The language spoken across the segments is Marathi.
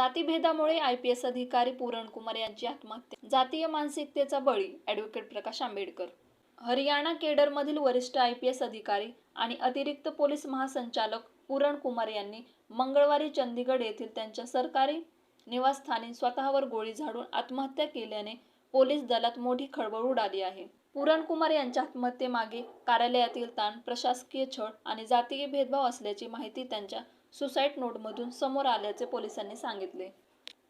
जातीभेदामुळे आय पी एस अधिकारी पुरणकुमार यांची आत्महत्या जातीय मानसिकतेचा बळी ॲडव्होकेट प्रकाश आंबेडकर. हरियाणा केडरमधील वरिष्ठ आय पी एस अधिकारी आणि अतिरिक्त पोलीस महासंचालक पुरणकुमार यांनी मंगळवारी चंदीगड येथील त्यांच्या सरकारी निवासस्थानी स्वतःवर गोळी झाडून आत्महत्या केल्याने पोलीस दलात मोठी खळबळ उडाली आहे. पुरणकुमार यांच्या आत्महत्येमागे कार्यालयातील ताण प्रशासकीय छळ आणि जातीय भेदभाव असल्याची माहिती त्यांच्या सुसाईड नोटमधून समोर आल्याचे पोलिसांनी सांगितले.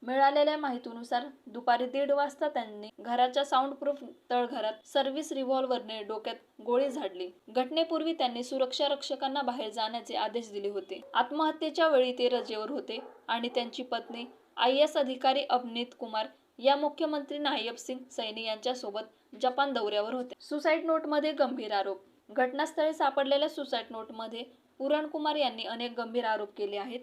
मिळालेल्या माहितीनुसार दुपारी दीड वाजता त्यांनी घराच्या साऊंड प्रूफ तळघरात सर्व्हिस रिव्हॉल्व्हरने डोक्यात गोळी झाडली. घटनेपूर्वी त्यांनी सुरक्षा रक्षकांना बाहेर जाण्याचे आदेश दिले होते. आत्महत्येच्या वेळी ते रजेवर होते आणि त्यांची पत्नी आय एस अधिकारी अभिनीत कुमार या मुख्यमंत्री नायब सिंग सैनी यांच्यासोबत जपान दौऱ्यावर होते. सुसाईड नोटमध्ये गंभीर आरोप. घटनास्थळी सापडलेल्या सुसाईड नोटमध्ये पुरणकुमार यांनी अनेक गंभीर आरोप केले आहेत.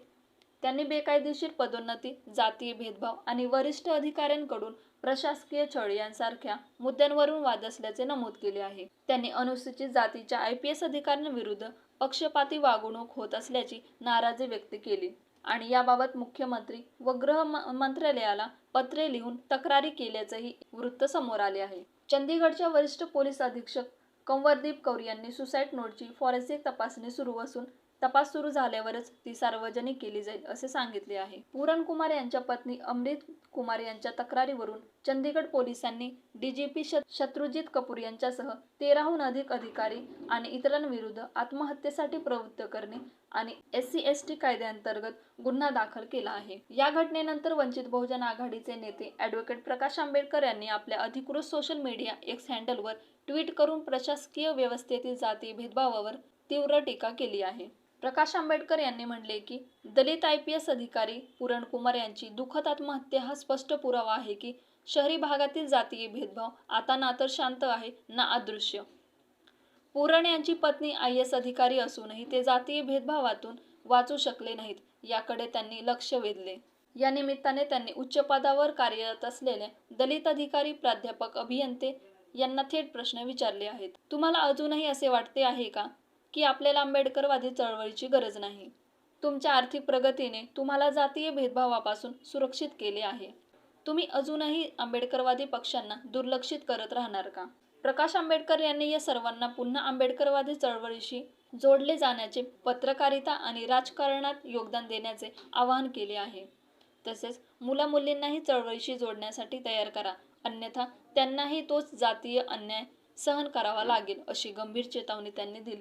त्यांनी बेकायदेशीर पदोन्नती जातीय भेदभाव आणि वरिष्ठ अधिकाऱ्यांकडून प्रशासकीय छळ यांसारख्या मुद्द्यांवरून वाद असल्याचे नमूद केले आहे. त्यांनी अनुसूचित जातीच्या आय पी एस अधिकाऱ्यांविरुद्ध पक्षपाती वागणूक होत असल्याची नाराजी व्यक्त केली. आणि याबाबत मुख्यमंत्री व गृह मंत्रालयाला पत्रे लिहून तक्रारी केल्याचंही वृत्त समोर आले आहे. चंदीगडच्या वरिष्ठ पोलीस अधीक्षक कंवरदीप कौर यांनी सुसाईड नोटची फॉरेन्सिक तपासणी सुरू असून तपास सुरू झाल्यावरच ती सार्वजनिक केली जाईल असे सांगितले आहे. पूरण कुमार यांच्या पत्नी अमृत कुमार यांच्या तक्रारीवरून चंदीगड पोलिसांनी डीजीपी शत्रुजित कपूर यांच्यासह तेराहून अधिक अधिकारी आणि इतरांविरुद्ध आत्महत्येसाठी प्रवृत्त करणे आणि एस सी एस टी कायद्याअंतर्गत गुन्हा दाखल केला आहे. या घटनेनंतर वंचित बहुजन आघाडीचे नेते ॲडव्होकेट प्रकाश आंबेडकर यांनी आपल्या अधिकृत सोशल मीडिया एक्स हँडलवर ट्विट करून प्रशासकीय व्यवस्थेतील जाती भेदभावावर तीव्र टीका केली आहे. प्रकाश आंबेडकर यांनी म्हणले की दलित आय पी एस अधिकारी पुरणकुमार यांची दुःखद आत्महत्या हा स्पष्ट पुरावा आहे की शहरी भागातील जातीय भेदभाव आता ना तर शांत आहे ना अदृश्य. पुरण यांची पत्नी आय एस अधिकारी असूनही ते जातीय भेदभावातून वाचू शकले नाहीत याकडे त्यांनी लक्ष वेधले. या निमित्ताने त्यांनी उच्च पदावर कार्यरत असलेल्या दलित अधिकारी प्राध्यापक अभियंते यांना थेट प्रश्न विचारले आहेत. तुम्हाला अजूनही असे वाटते आहे का? की आपल्याला आंबेडकरवादी चळवळीची गरज नाही. तुमच्या आर्थिक प्रगतीने तुम्हाला जातीय भेदभावापासून सुरक्षित केले आहे. तुम्ही अजूनही आंबेडकरवादी पक्षांना दुर्लक्षित करत राहणार का? प्रकाश आंबेडकर यांनी या सर्वांना पुन्हा आंबेडकरवादी चळवळीशी जोडले जाण्याचे पत्रकारिता आणि राजकारणात योगदान देण्याचे आवाहन केले आहे. तसेच मुलामुलींनाही चळवळीशी जोडण्यासाठी तयार करा. अन्यथा त्यांनाही तोच जातीय अन्याय सहन करावा लागेल अशी गंभीर चेतावणी त्यांनी दिली.